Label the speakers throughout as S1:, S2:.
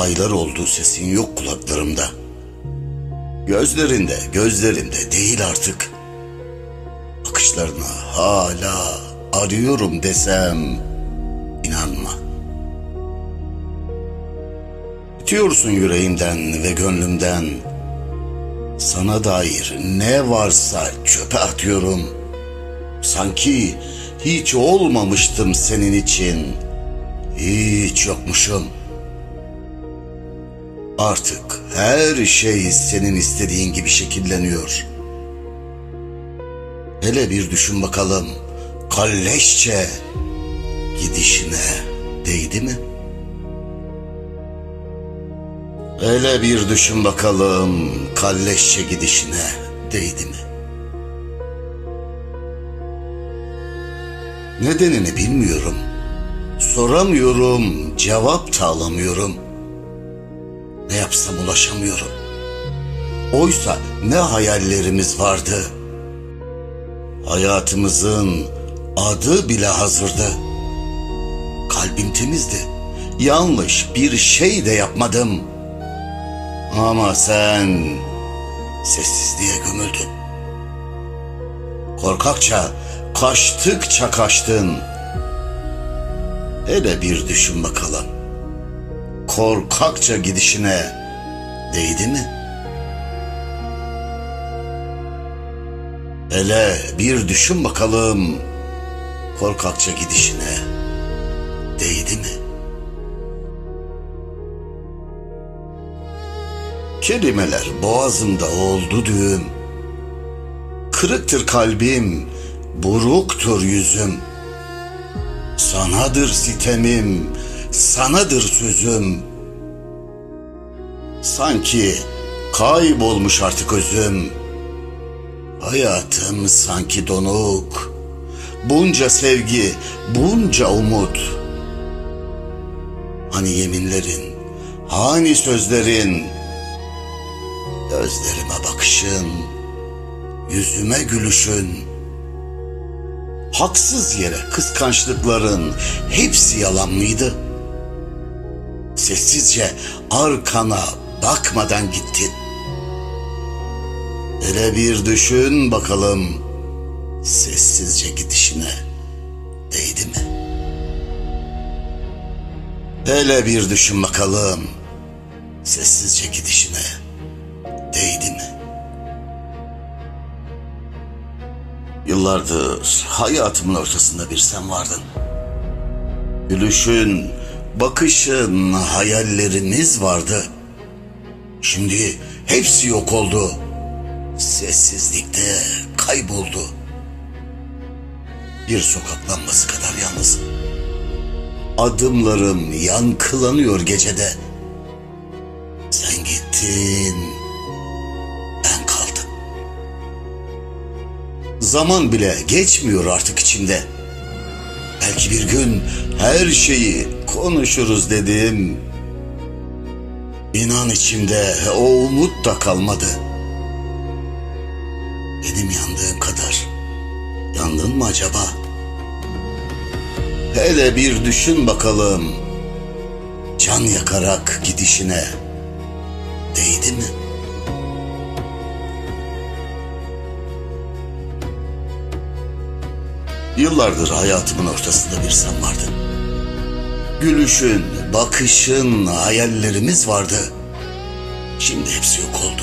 S1: Aylar oldu sesin yok kulaklarımda. Gözlerinde, gözlerimde değil artık. Bakışlarına hala arıyorum desem inanma. Bitiyorsun yüreğimden ve gönlümden. Sana dair ne varsa çöpe atıyorum. Sanki hiç olmamıştım senin için. Hiç yokmuşum. Artık her şey senin istediğin gibi şekilleniyor. Hele bir düşün bakalım. Kalleşçe gidişine değdi mi? Hele bir düşün bakalım. Kalleşçe gidişine değdi mi? Nedenini bilmiyorum. Soramıyorum, cevap da alamıyorum. Ne yapsam ulaşamıyorum. Oysa ne hayallerimiz vardı. Hayatımızın adı bile hazırdı. Kalbim temizdi. Yanlış bir şey de yapmadım. Ama sen sessizliğe gömüldün. Korkakça, kaçtıkça kaçtın. Hele bir düşün bakalım. Korkakça gidişine değdi mi? Hele bir düşün bakalım. Korkakça gidişine değdi mi? Kelimeler boğazımda oldu düğüm. Kırıktır kalbim, buruktur yüzüm. Sanadır sitemim, sanadır sözüm. Sanki kaybolmuş artık özüm. Hayatım sanki donuk. Bunca sevgi, bunca umut. Hani yeminlerin, hani sözlerin, gözlerime bakışın, yüzüme gülüşün, haksız yere kıskançlıkların hepsi yalan mıydı? Sessizce arkana bakmadan gittin. Hele bir düşün bakalım sessizce gidişine değdi mi? Hele bir düşün bakalım sessizce gidişine değdi mi? Yıllardır hayatımın ortasında bir sen vardın. Gülüşün, bakışın, hayallerimiz vardı. Şimdi hepsi yok oldu. Sessizlikte kayboldu. Bir sokak lambası kadar yalnızım. Adımlarım yankılanıyor gecede. Sen gittin, ben kaldım. Zaman bile geçmiyor artık içimde. Belki bir gün her şeyi konuşuruz dedim. İnan içimde o umut da kalmadı. Benim yandığım kadar yandın mı acaba? Hele bir düşün bakalım. Can yakarak gidişine değdi mi? Yıllardır hayatımın ortasında bir sen vardın. Gülüşün, bakışın, hayallerimiz vardı. Şimdi hepsi yok oldu.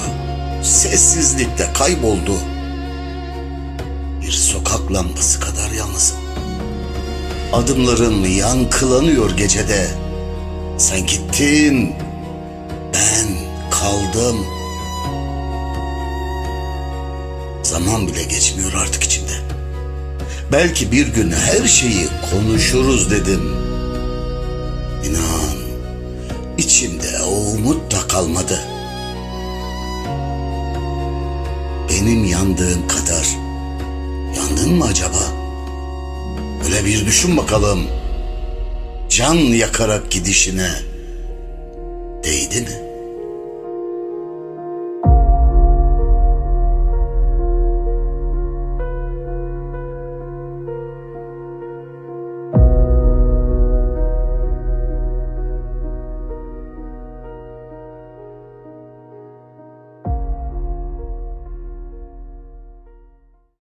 S1: Sessizlikte kayboldu. Bir sokak lambası kadar yalnızım. Adımlarım yankılanıyor gecede. Sen gittin, ben kaldım. Zaman bile geçmiyor artık içimde. Belki bir gün her şeyi konuşuruz dedim. İnan, içimde o umut da kalmadı. Benim yandığım kadar yandın mı acaba? Öyle bir düşün bakalım. Can yakarak gidişine değdi mi?